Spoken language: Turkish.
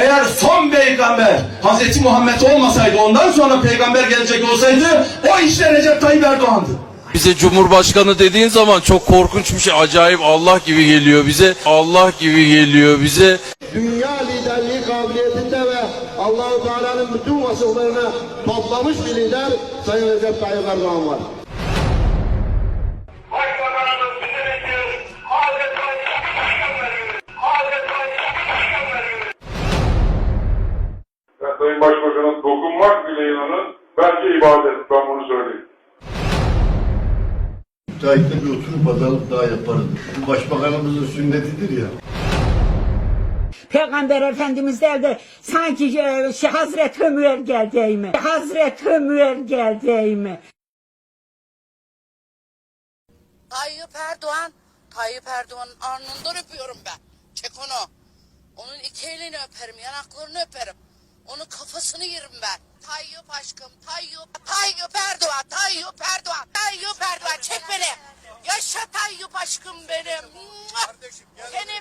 Eğer son peygamber Hazreti Muhammed olmasaydı ondan sonra peygamber gelecek olsaydı o işte Recep Tayyip Erdoğan'dı. Bize Cumhurbaşkanı dediğin zaman çok korkunç bir şey. Acayip Allah gibi geliyor bize. Allah gibi geliyor bize. dünya liderliği kabiliyetinde ve Allahu Teala'nın bütün vasıflarını toplamış bir lider Sayın Recep Tayyip Erdoğan var. Sayın Başbakanım dokunmak bile inanın bence ibadet. Ben bunu söyleyeyim. Müteahhitle bir oturup pazarlık daha yaparız. Bu başbakanımızın sünnetidir ya. Peygamber Efendimiz derdi sanki e, şey, Hazreti Ömür geldi mi? Hazreti Ömür geldi mi? Tayyip Erdoğan, Tayyip Erdoğan'ın alnından öpüyorum ben. Çek onu. Onun iki elini öperim, yanaklarını öperim. Onun kafasını yerim ben. Tayyip aşkım, Tayyip, Tayyip Erdoğan, Tayyip Erdoğan, Tayyip Erdoğan çek beni. Yaşa Tayyip aşkım benim. Kardeşim. Seni